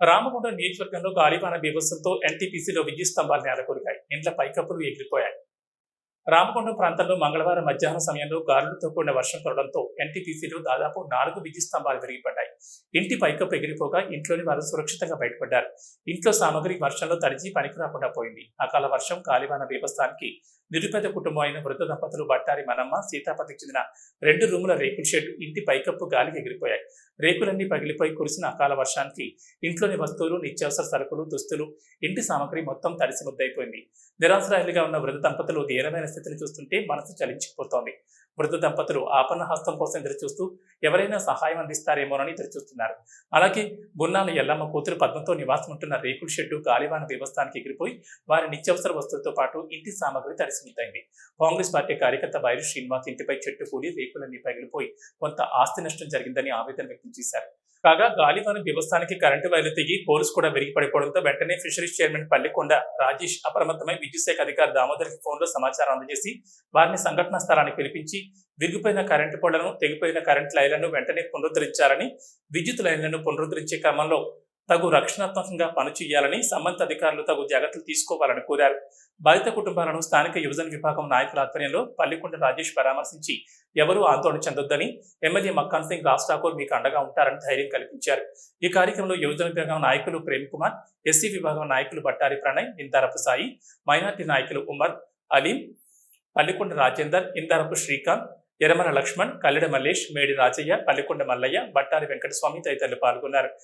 రామగుండం నియోజకవర్గంలో గాలివాన బీభత్సంతో ఎన్టీపీసీలో విద్యుత్ స్తంభాలు నేలకొరిగాయి. ఇండ్ల పైకప్పులు ఎగిరిపోయాయి. రామగుండం ప్రాంతంలో మంగళవారం మధ్యాహ్నం సమయంలో గాలులతో కూడిన వర్షం కురడంతో ఎన్టీపీసీలో దాదాపు నాలుగు విద్యుత్ స్తంభాలు విరిగిపడ్డాయి. ఇంటి పైకప్పు ఎగిరిపోగా ఇంట్లోని వారు సురక్షితంగా బయటపడ్డారు. ఇంట్లో సామాగ్రి వర్షంలో తడిచి పనికి రాకుండా పోయింది. అకాల వర్షం కాలివాన బీభత్సానికి నిరుపేద కుటుంబం అయిన వృద్ధ దంపతులు బట్టారి మనమ్మ సీతాపతికి చెందిన రెండు రూముల రేకుల షెడ్ ఇంటి పైకప్పు గాలికి ఎగిరిపోయాయి. రేకులన్నీ పగిలిపోయి కురిసిన అకాల వర్షానికి ఇంట్లోని వస్తువులు నిత్యావసర సరుకులు దుస్తులు ఇంటి సామగ్రి మొత్తం తడిసి ముద్దైపోయింది నిరాశ్రాయులుగా ఉన్న వృద్ధ దంపతులు దీనమైన స్థితిని చూస్తుంటే మనసు చలించిపోతోంది. వృద్ధ దంపతులు ఆపన్న హస్తం కోసం ఎదురుచూస్తూ ఎవరైనా సహాయం అందిస్తారేమోనని ఎదురుచూస్తున్నారు. అలాగే బున్నాల ఎల్లమ్మ కూతురు పద్మతో నివాసం ఉంటున్న రేకుల షెడ్డు గాలివాన దేవస్థానికి ఎగిరిపోయి వారి నిత్యావసర వస్తువులతో పాటు ఇంటి సామగ్రి తడిసిముద్దైంది కాంగ్రెస్ పార్టీ కార్యకర్త బైరు శ్రీనివాస్ ఇంటిపై చెట్టు కూలి రేకులన్నీ పగిలిపోయి కొంత ఆస్తి నష్టం జరిగిందని ఆవేదన వ్యక్తం చేశారు. కాగా గాలివాన వ్యవస్థానికి కరెంటు వైర్లు తెగి పోలీసు కూడా విరిగి పడిపోవడంతో వెంటనే ఫిషరీస్ చైర్మన్ పల్లికొండ రాజేష్ అప్రమత్తమై విద్యుత్ శాఖ అధికారి దామోదర్కి ఫోన్లో సమాచారం అందజేసి వారిని సంఘటనా స్థలానికి పిలిపించి విరిగిపోయిన కరెంటు పొడలను తెగిపోయిన కరెంటు లైన్లను వెంటనే పునరుద్ధరించాలని విద్యుత్ లైన్లను పునరుద్ధరించే క్రమంలో తగు రక్షణాత్మకంగా పనిచేయాలని సంబంధిత అధికారులు తగు జాగ్రత్తలు తీసుకోవాలని కోరారు. బాధిత కుటుంబాలను స్థానిక యువజన విభాగం నాయకుల ఆధ్వర్యంలో పల్లికొండ రాజేష్ పరామర్శించి ఎవరూ ఆందోళన చెందొద్దని ఎమ్మెల్యే మక్కాన్ సింగ్ రాజ్ ఠాకూర్ మీకు అండగా ఉంటారని ధైర్యం కల్పించారు. ఈ కార్యక్రమంలో యువజన విభాగం నాయకులు ప్రేమ్ కుమార్ ఎస్సీ విభాగం నాయకులు బట్టారి ప్రణయ్ ఇందారపు సాయి మైనార్టీ నాయకులు ఉమర్ అలీం పల్లికొండ రాజేందర్ ఇందారపు శ్రీకాంత్ ఎరమర లక్ష్మణ్ కల్లెడ మల్లేష్ మేడి రాజయ్య పల్లికొండ మల్లయ్య బట్టారి వెంకటస్వామి తదితరులు పాల్గొన్నారు.